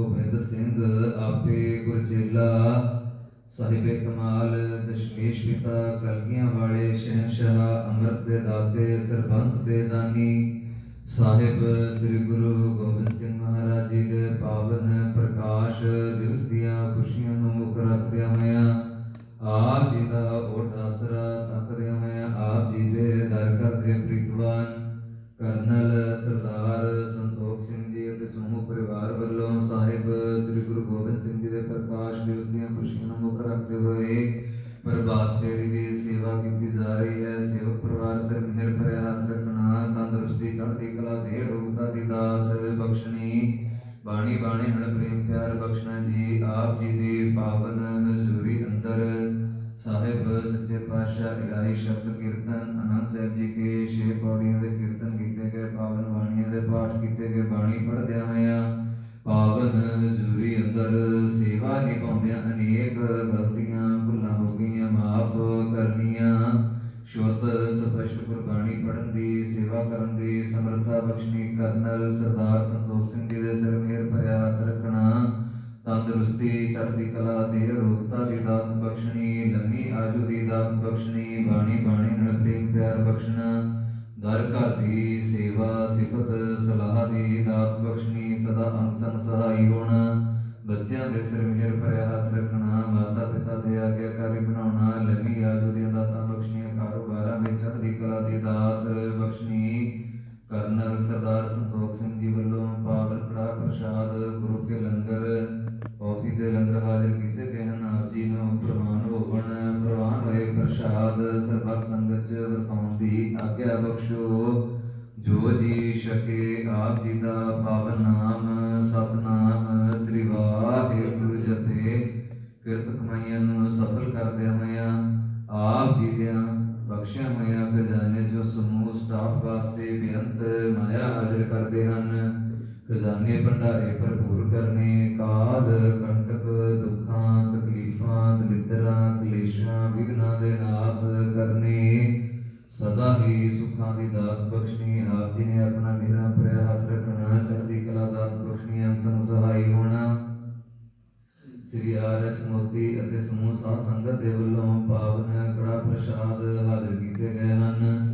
ਗੋਬਿੰਦ ਸਿੰਘ, ਆਪੇ ਗੁਰਚੇਲਾ ਸਾਹਿਬੇ ਕਮਾਲ, ਦਸ਼ਮੇਸ਼ ਪਿਤਾ, ਕਲਗੀਆਂ ਵਾਲੇ ਸ਼ਹਿਨशाह ਅੰਮ੍ਰਿਤ ਦੇ ਦਾਤੇ, ਸਰਬੰਸ ਦੇ ਦਾਨੀ, ਸਾਹਿਬ ਸ੍ਰੀ ਗੁਰੂ ਗੋਬਿੰਦ ਸਿੰਘ ਮਹਾਰਾਜ ਜੀ ਦੇ ਪਾਵਨ ਪ੍ਰਕਾਸ਼ ਦਿਵਸ ਦੀਆਂ ਖੁਸ਼ੀਆਂ ਨੂੰ ਮੁੱਖ ਰੱਖਦਿਆਂ ਹੋਇਆ, ਆਪ ਜੀ ਦਾ ਓਟ ਆਸਰਾ ਤੱਕਦਿਆਂ ਹੋਇਆ, ਆਪ ਜੀ ਦੇ ਪ੍ਰਕਾਸ਼ ਦਿਵਸ ਦੀਆਂ ਖੁਸ਼ੀਆਂ ਨੂੰ ਮੁੱਖ ਰੱਖਦੇ ਹੋਏ ਪ੍ਰਭਾਤ ਫੇਰੀ ਦੀ ਸੇਵਾ ਕੀਤੀ ਜਾ ਰਹੀ ਹੈ। ਸੇਵਕ ਪਰਿਵਾਰ ਸਿਰ ਮਿਹਰ ਭਰਿਆ ਹੱਥ ਰੱਖਣਾ, ਤੰਦਰੁਸਤੀ, ਚੜ੍ਹਦੀ ਕਲਾ ਦੇ ਰੂਪਤਾ ਦੀ ਦਾਤ ਬਖਸ਼ਣੀ, ਬਾਣੀ ਬਾਣੀ ਨਾਲ ਪ੍ਰੇਮ ਪਿਆਰ ਬਖਸ਼ਣਾ ਜੀ, ਆਪ ਜੀ ਦੀ ਪਾਵਨ ਹਜ਼ੂਰੀ ਅੰਦਰ ਸਾਹਿਬ, ਸੱਚੇ ਪਾਤਸ਼ਾਹ, ਇਲਾਹੀ ਸ਼ਬਦ ਕੀਰਤਨ, ਅਨੰਦ ਸਾਹਿਬ ਜੀ ਕੇ ਛੇ ਪੌੜੀਆਂ ਦੇ ਕੀਰਤਨ ਕੀਤੇ ਗਏ, ਪਾਵਨ ਬਾਣੀਆਂ ਦੇ ਪਾਠ ਕੀਤੇ ਗਏ, ਬਾਣੀ ਪੜ੍ਹਦਿਆਂ ਹੋਇਆਂ ਪਾਵਨ ਹਜ਼ੂਰੀ ਅੰਦਰ ਸੇਵਾ ਨਿਭਾਉਂਦਿਆਂ ਅਨੇਕ ਗਲਤੀਆਂ, ਭੁੱਲਾਂ ਹੋ ਗਈਆਂ, ਮਾਫ ਕਰਨੀਆਂ। ਸ਼ੁੱਧ, ਸਪਸ਼ਟ ਗੁਰਬਾਣੀ ਪੜ੍ਹਨ ਦੀ, ਸੇਵਾ ਕਰਨ ਦੀ, ਸਮਰੱਥਾ ਬਖਸ਼ਣੀ, ਕਰਨਲ ਸਰਦਾਰ ਸੰਤੋਖ ਸਿੰਘ ਜੀ ਦੇ ਸਿਰ ਮਿਹਰ ਭਰਿਆ ਹੱਥ ਰੱਖਣਾ। ਤੰਦਰੁਸਤੀ, ਚੜ੍ਹਦੀ ਕਲਾ ਦੇ ਰੋਗਤਾ ਦੀ ਦਾਤ ਬਖਸ਼ਣੀ, ਲੰਮੀ ਆਯੂ ਦੀ ਦਾਤ ਬਖਸ਼ਣੀ ਬਾਣੀ ਬਾਣੀ ਨਾਲ ਪ੍ਰੇਮ ਪਿਆਰ ਬਖਸ਼ਣਾ। ਦਰ ਘਰ ਦੀ ਸੇਵਾ ਸਿਫਤ ਸਲਾਹ ਦੀ ਦਾਤ ਬਖਸ਼ਣੀ ਸਦਾ ਅੰਗ ਸਹਾਈ ਹੋਣਾ। ਬੱਚਿਆਂ ਦੇ ਸਿਰ ਮਿਹਰ ਭਰਿਆ ਹੱਥ ਰੱਖਣਾ, ਮਾਤਾ ਪਿਤਾ ਦੇ ਆਗਿਆਕਾਰੀ ਬਣਾਉਣਾ, ਲੰਮੀ ਆਯੂ ਦੀਆਂ ਦਾਤਾਂ ਬਖਸ਼ਣੀਆਂ, ਕਾਰੋਬਾਰਾਂ ਵਿੱਚ ਚੜ੍ਹਦੀ ਕਲਾ ਦੀ ਦਾਤ ਬਖਸ਼ਣੀ। ਕਰਨਲ ਸਰਦਾਰ ਸੰਤੋਖ ਸਿੰਘ ਜੀ ਵੱਲੋਂ ਪਾਵਨ ਕੜਾ ਪ੍ਰਸ਼ਾਦ, ਗੁਰੂ ਕੇ ਲੰਗਰ, ਕਾਫੀ ਦੇ ਲੰਗਰ ਹਾਜ਼ਰ ਕੀਤੇ ਗਏ ਹਨ। ਆਪ ਜੀ ਨੂੰ ਪ੍ਰਵਾਨ ਹੋਵਣ ਪ੍ਰਸ਼ਾਦ ਸਰਬੱਤ ਸੰਗਤ ਚ ਵਰਤਾਉਣ ਦੀ ਆਗਿਆ ਬਖਸ਼ੋ। ਜੋ ਜੀ ਛਕੇ ਆਪ ਜੀ ਦਾ ਪਾਵਨ ਨਾਮ, ਸਤਨਾਮ ਸ੍ਰੀ ਵਾਹਿਗੁਰੂ ਜਪੇ। ਕਿਰਤ ਕਮਾਈਆਂ ਨੂੰ ਸਫਲ ਕਰਦਿਆਂ ਹੋਇਆਂ, ਆਪ ਜੀ ਦਿਆਂ ਬਖਸ਼ਿਆ ਹੋਇਆ ਖਜ਼ਾਨੇ ਜੋ ਸਮੂਹ ਸਟਾਫ ਵਾਸਤੇ ਬੇਅੰਤ ਮਾਇਆ ਹਾਜ਼ਰ ਕਰਦੇ ਹਨ। ਖਜ਼ਾਨੇ ਭੰਡਾਰੇ ਭਰਪੂਰ ਕਰਨੇ, ਕਾਲ, ਕੰਟਕ, ਦੁੱਖਾਂ, ਤਕਲੀਫਾਂ ਦਲਿੱਦਰਾਂ ਕਲੇਸ਼ਾਂ ਵਿਗਨਾਂ ਦੇ ਨਾਸ ਕਰਨੇ। ਸਦਾ ਹੀ ਸੁੱਖਾਂ ਦੀ ਦਾਤ ਬਖਸ਼ਣੀ, ਆਪ ਜੀ ਨੇ ਆਪਣਾ ਮੇਰਾ ਭਰਿਆ ਹੱਥ ਰੱਖਣਾ, ਚੜ੍ਹਦੀ ਕਲਾ ਦਾਤ ਬਖਸ਼ਣੀ ਅੰਸੰਗ ਸਹਾਈ ਹੋਣਾ। ਸ੍ਰੀ ਆਰਐਸ ਮੋਦੀ ਅਤੇ ਸਮੂਹ ਸਾਧ ਸੰਗਤ ਦੇ ਵੱਲੋਂ ਪਾਵਨ ਕੜਾ ਪ੍ਰਸ਼ਾਦ ਹਾਜ਼ਰ ਕੀਤੇ ਗਏ ਹਨ।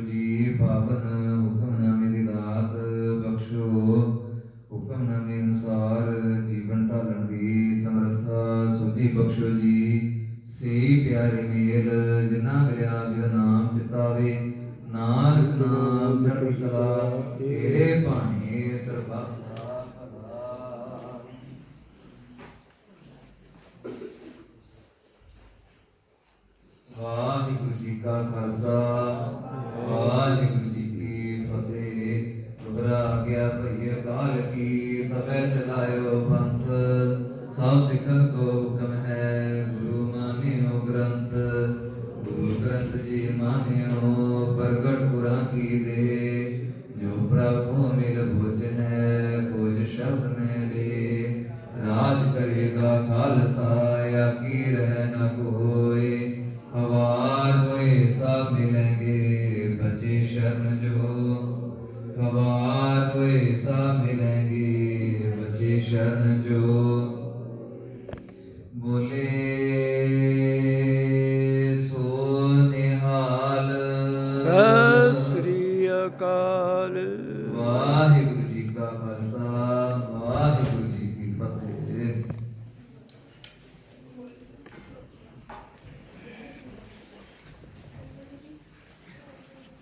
ਖਿਮਾ ਬਖਸ਼ੋ sa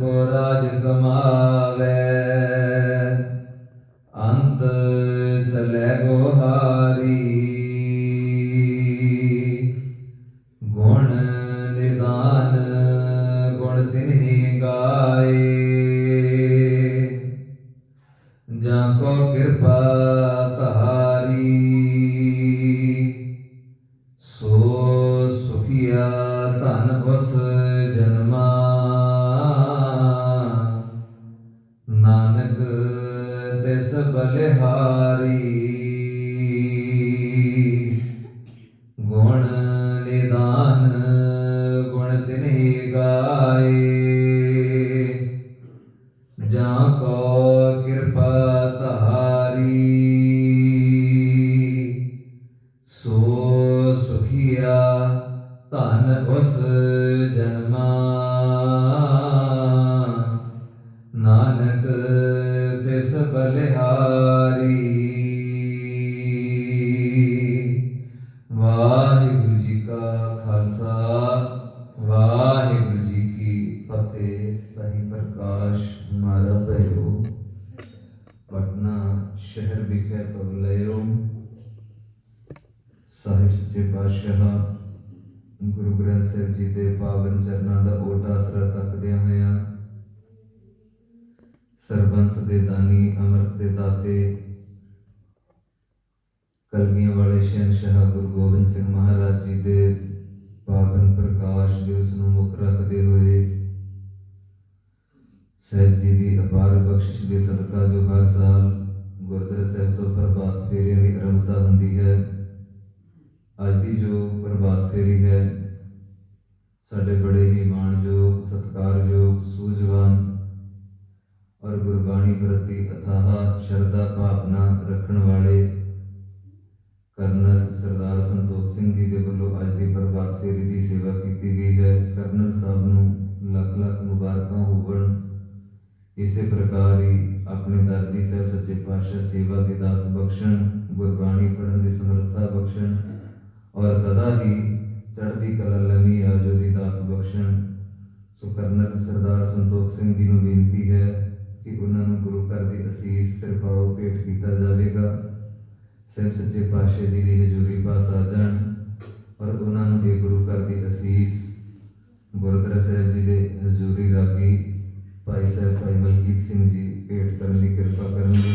ਕੋ ਰਾਜ ਕਮਾਵੇ ਗਾਏ ਸਰਬੰਸ ਦੇ ਦਾਨੀ, ਅੰਮ੍ਰਿਤ ਦੇ ਦਾਤੇ, ਕਲਗੀਆਂ ਵਾਲੇ ਸ਼ਹਿਨशाह ਗੁਰੂ ਗੋਬਿੰਦ ਸਿੰਘ ਮਹਾਰਾਜ ਜੀ ਦੇ ਪਾਵਨ ਪ੍ਰਕਾਸ਼ ਦਿਵਸ ਨੂੰ ਮੁੱਖ ਰੱਖਦੇ ਹੋਏ ਸਾਹਿਬ ਜੀ ਦੀ ਅਪਾਰ ਬਖਸ਼ਿਸ਼ ਦੇ ਸਦਕਾ ਜੋ ਹਰ ਸਾਲ ਗੁਰਦੁਆਰਾ ਸਾਹਿਬ ਤੋਂ ਪ੍ਰਭਾਤ ਫੇਰੀਆਂ ਦੀ ਆਰੰਭਤਾ ਹੁੰਦੀ ਹੈ, ਅੱਜ ਦੀ ਜੋ ਪ੍ਰਭਾਤ ਫੇਰੀ ਹੈ, ਸਾਡੇ ਬੜੇ ਹੀ ਮਾਣਯੋਗ, ਸਤਿਕਾਰਯੋਗ, ਸੂਝਵਾਨ ਪਰ ਗੁਰਬਾਣੀ ਪ੍ਰਤੀ ਅਥਾਹ ਸ਼ਰਧਾ ਭਾਵਨਾ ਰੱਖਣ ਵਾਲੇ ਕਰਨਲ ਸਰਦਾਰ ਸੰਤੋਖ ਸਿੰਘ ਜੀ ਦੇ ਵੱਲੋਂ ਅੱਜ ਦੀ ਪ੍ਰਭਾਤ ਫੇਰੀ ਦੀ ਸੇਵਾ ਕੀਤੀ ਗਈ ਹੈ। ਕਰਨਲ ਸਾਹਿਬ ਨੂੰ ਲੱਖ ਲੱਖ ਮੁਬਾਰਕਾਂ ਹੋਵਣ। ਇਸੇ ਪ੍ਰਕਾਰ ਹੀ ਆਪਣੇ ਦਰਦੀ ਸਾਹਿਬ ਸੱਚੇ ਪਾਤਸ਼ਾਹ ਸੇਵਾ ਦੀ ਦਾਤ ਬਖਸ਼ਣ, ਗੁਰਬਾਣੀ ਪੜ੍ਹਨ ਦੀ ਸਮਰੱਥਾ ਬਖਸ਼ਣ ਔਰ ਸਦਾ ਹੀ ਚੜ੍ਹਦੀ ਕਲਾ ਲੰਮੀ ਆਜੋ ਦੀ ਦਾਤ ਬਖਸ਼ਣ। ਸੋ ਕਰਨਲ ਸਰਦਾਰ ਸੰਤੋਖ ਸਿੰਘ ਜੀ ਨੂੰ ਬੇਨਤੀ ਹੈ ਕਿ ਉਹਨਾਂ ਨੂੰ ਗੁਰੂ ਘਰ ਦੀ ਅਸੀਸ ਸਿਰਪਾਓ ਭੇਟ ਕੀਤਾ ਜਾਵੇਗਾ। ਸਹਿਬ ਸੱਚੇ ਪਾਤਸ਼ਾਹ ਜੀ ਦੀ ਹਜ਼ੂਰੀ ਪਾਸ ਆ ਜਾਣ ਔਰ ਉਹਨਾਂ ਨੂੰ ਇਹ ਗੁਰੂ ਘਰ ਦੀ ਅਸੀਸ। ਗੁਰਦੁਆਰਾ ਸਾਹਿਬ ਜੀ ਦੇ ਹਜ਼ੂਰੀ ਰਾਗੀ ਭਾਈ ਸਾਹਿਬ ਭਾਈ ਮਲਕੀਤ ਸਿੰਘ ਜੀ ਭੇਟ ਕਰਨ ਦੀ ਕਿਰਪਾ ਕਰਨਗੇ।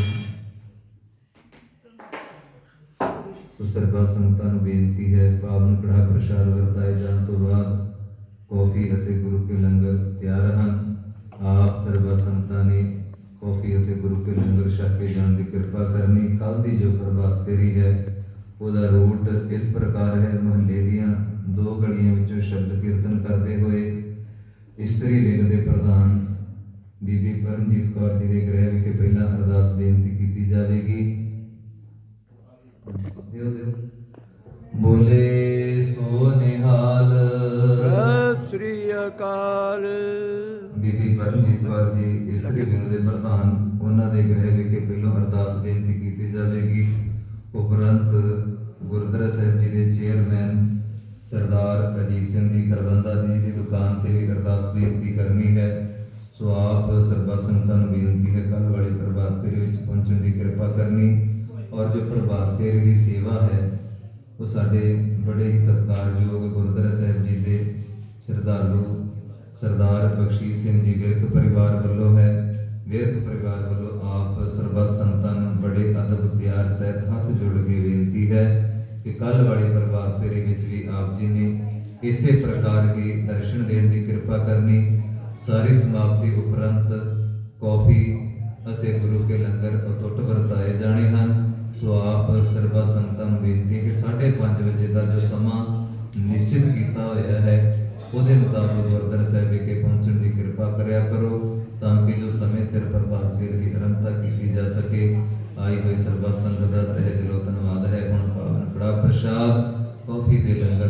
ਸੋ ਸਰਬੱਤ ਸੰਗਤਾਂ ਨੂੰ ਬੇਨਤੀ ਹੈ ਪਾਵਨ ਕੜਾ ਪ੍ਰਸ਼ਾਦ ਵਰਤਾਏ ਜਾਣ ਤੋਂ ਬਾਅਦ ਕੌਫੀ ਅਤੇ ਗੁਰੂ ਕੇ ਲੰਗਰ ਤਿਆਰ ਹਨ ਆਪ ਸਰਬੱਤ ਸੰਗਤਾਂ ਨੇ ਕੌਫੀ ਅਤੇ ਗੁਰੂ ਕੇ ਲੰਗਰ ਛਕ ਕੇ ਜਾਣ ਦੀ ਕਿਰਪਾ ਕਰਨੀ ਕੱਲ ਦੀ ਜੋ ਪ੍ਰਭਾਤ ਫੇਰੀ ਹੈ, ਉਹਦਾ ਰੂਟ ਇਸ ਪ੍ਰਕਾਰ ਹੈ, ਮਹੱਲੇ ਦੀਆਂ ਦੋ ਗਲੀਆਂ ਵਿੱਚੋਂ ਸ਼ਬਦ ਕੀਰਤਨ ਕਰਦੇ ਹੋਏ ਇਸਤਰੀ ਵਿੰਗ ਦੇ ਪ੍ਰਧਾਨ ਬੀਬੀ ਪਰਮਜੀਤ ਕੌਰ ਜੀ ਦੇ ਗ੍ਰਹਿ ਵਿਖੇ ਪਹਿਲਾਂ ਅਰਦਾਸ ਬੇਨਤੀ ਕੀਤੀ ਜਾਵੇਗੀ। ਬੇਨਤੀ ਕਰਨੀ ਹੈ। ਸੋ ਆਪ ਸਰਬੱਤ ਸੰਗਤਾਂ ਨੂੰ ਬੇਨਤੀ ਹੈ ਕੱਲ ਵਾਲੀ ਪ੍ਰਭਾਤ ਫੇਰੀ ਵਿੱਚ ਪਹੁੰਚਣ ਦੀ ਕਿਰਪਾ ਕਰਨੀ। ਔਰ ਜੋ ਪ੍ਰਭਾਤ ਫੇਰੀ ਦੀ ਸੇਵਾ ਹੈ, ਉਹ ਸਾਡੇ ਬੜੇ ਹੀ ਸਤਿਕਾਰਯੋਗ ਗੁਰਦੁਆਰਾ ਸਾਹਿਬ ਜੀ ਦੇ ਸ਼ਰਧਾਲੂ ਸਰਦਾਰ ਬਖਸ਼ੀਸ਼ ਸਿੰਘ ਜੀ, ਵਿਰਕ ਪਰਿਵਾਰ ਵੱਲੋਂ ਹੈ। ਵਿਰਕ ਪਰਿਵਾਰ ਵੱਲੋਂ ਆਪ ਸਰਬੱਤ ਸੰਤਾਂ ਨੂੰ ਬੜੇ ਅਦਬ ਪਿਆਰ, ਸਹਿਤ ਹੱਥ ਜੋੜ ਕੇ ਬੇਨਤੀ ਹੈ ਕਿ ਕੱਲ ਵਾਲੀ ਪ੍ਰਭਾਤ ਫੇਰੀ ਵਿੱਚ ਵੀ ਆਪ ਜੀ ਨੇ ਇਸੇ ਪ੍ਰਕਾਰ ਕੇ ਦਰਸ਼ਨ ਦੇਣ ਦੀ ਕਿਰਪਾ ਕਰਨੀ, ਸਾਰੀ ਸਮਾਪਤੀ ਉਪਰੰਤ ਕੌਫੀ ਅਤੇ ਗੁਰੂ ਕੇ ਲੰਗਰ ਅਟੁੱਟ ਵਰਤਾਏ ਜਾਣੇ ਹਨ। ਸੋ ਆਪ ਸਰਬੱਤ ਸੰਗਤਾਂ ਨੂੰ ਬੇਨਤੀ ਹੈ ਕਿ 5:30 ਵਜੇ ਦਾ ਜੋ ਸਮਾਂ ਨਿਸ਼ਚਿਤ ਕੀਤਾ ਹੋਇਆ ਹੈ, ਉਹਦੇ ਮੁਤਾਬਕ ਗੁਰਦੁਆਰਾ ਸਾਹਿਬ ਵਿਖੇ ਪਹੁੰਚਣ ਦੀ ਕਿਰਪਾ ਕਰਿਆ ਕਰੋ, ਤਾਂ ਕਿ ਜੋ ਸਮੇਂ ਸਿਰ ਪ੍ਰਭਾਤ ਫੇਰ ਦੀ ਆਰੰਭਤਾ ਕੀਤੀ ਜਾ ਸਕੇ। ਆਈ ਹੋਈ ਸਰਬਾ ਸੰਗਤ ਦਾ ਤਹਿ ਦਿਲੋਂ ਧੰਨਵਾਦ ਹੈ। ਹੁਣ ਪਾਵਨ ਕੜਾ ਪ੍ਰਸ਼ਾਦ ਕੌਫੀ ਦੇ ਲੰਗਰ